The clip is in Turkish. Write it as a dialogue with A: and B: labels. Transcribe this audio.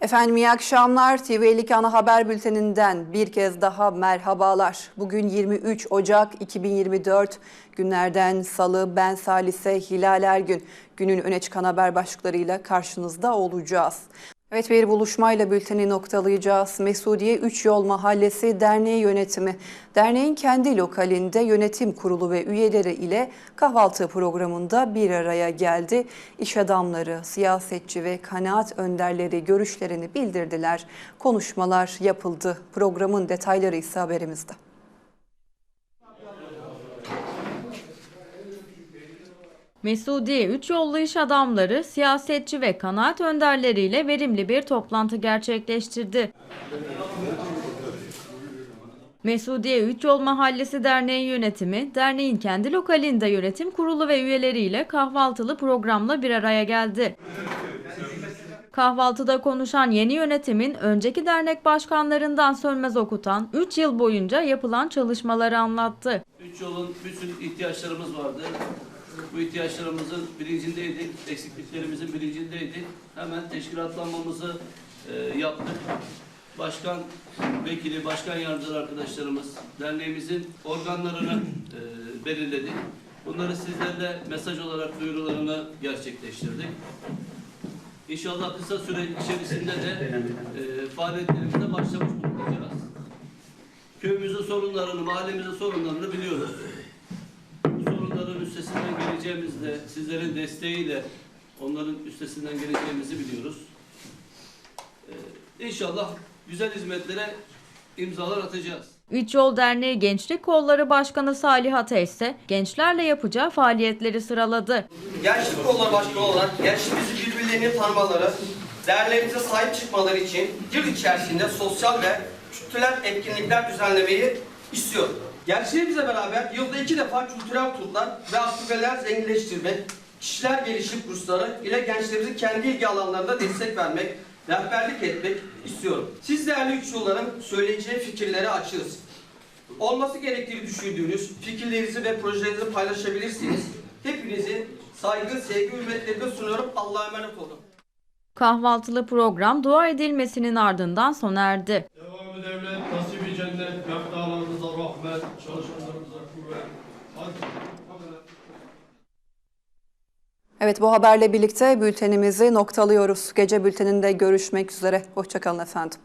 A: Efendim iyi akşamlar. TV52 Ana Haber Bülteninden bir kez daha merhabalar. Bugün 23 Ocak 2024 günlerden salı ben Salise Hilal Ergün. Günün öne çıkan haber başlıklarıyla karşınızda olacağız. Evet bir buluşmayla bülteni noktalayacağız. Mesudiye 3 Yol Mahallesi Derneği yönetimi. Derneğin kendi lokalinde yönetim kurulu ve üyeleri ile kahvaltı programında bir araya geldi. İş adamları, siyasetçi ve kanaat önderleri görüşlerini bildirdiler. Konuşmalar yapıldı. Programın detayları ise haberimizde.
B: Mesudiye 3 yollu iş adamları, siyasetçi ve kanaat önderleriyle verimli bir toplantı gerçekleştirdi. Mesudiye 3 Yol Mahallesi Derneği yönetimi, derneğin kendi lokalinde yönetim kurulu ve üyeleriyle kahvaltılı programla bir araya geldi. Kahvaltıda konuşan yeni yönetimin önceki dernek başkanlarından sönmez okutan 3 yıl boyunca yapılan çalışmaları anlattı.
C: Üç yolun bütün ihtiyaçlarımız vardı. Bu ihtiyaçlarımızın bilincindeydik, eksikliklerimizin bilincindeydik. Hemen teşkilatlanmamızı e, yaptık. Başkan, vekili, başkan yardımcıları arkadaşlarımız derneğimizin organlarını e, belirledik. Bunları sizlerle mesaj olarak duyurularını gerçekleştirdik. İnşallah kısa süre içerisinde de e, faaliyetlerimize başlamış bulunacağız. Köyümüzün sorunlarını, mahallemizin sorunlarını biliyoruz. Geleceğimizde, sizlerin desteğiyle onların üstesinden geleceğimizi biliyoruz. Ee, inşallah güzel hizmetlere imzalar atacağız.
B: Üç Yol Derneği Gençlik Kolları Başkanı Salih Ateş ise gençlerle yapacağı faaliyetleri sıraladı.
D: Gençlik Kolları Başkanı olarak gençliğimizi birbirlerini tanımaları, değerlerimize sahip çıkmaları için yıl içerisinde sosyal ve kültürel etkinlikler düzenlemeyi istiyorum. Gençliğimizle beraber yılda iki defa kültürel turlar ve aktiviteler zenginleştirmek, kişiler gelişim kursları ile gençlerimizin kendi ilgi alanlarında destek vermek, rehberlik etmek istiyorum. Siz değerli üç yolların söyleyeceği fikirlere açığız. Olması gerektiğini düşündüğünüz fikirlerinizi ve projelerinizi paylaşabilirsiniz. Hepinizi saygı, sevgi, hürmetlerimi sunuyorum. Allah'a emanet olun.
B: Kahvaltılı program dua edilmesinin ardından sona erdi.
E: Devamı devlet, meftalarınıza rahmet, çalışanlarınıza kuvvet.
A: Evet bu haberle birlikte bültenimizi noktalıyoruz. Gece bülteninde görüşmek üzere. Hoşçakalın efendim.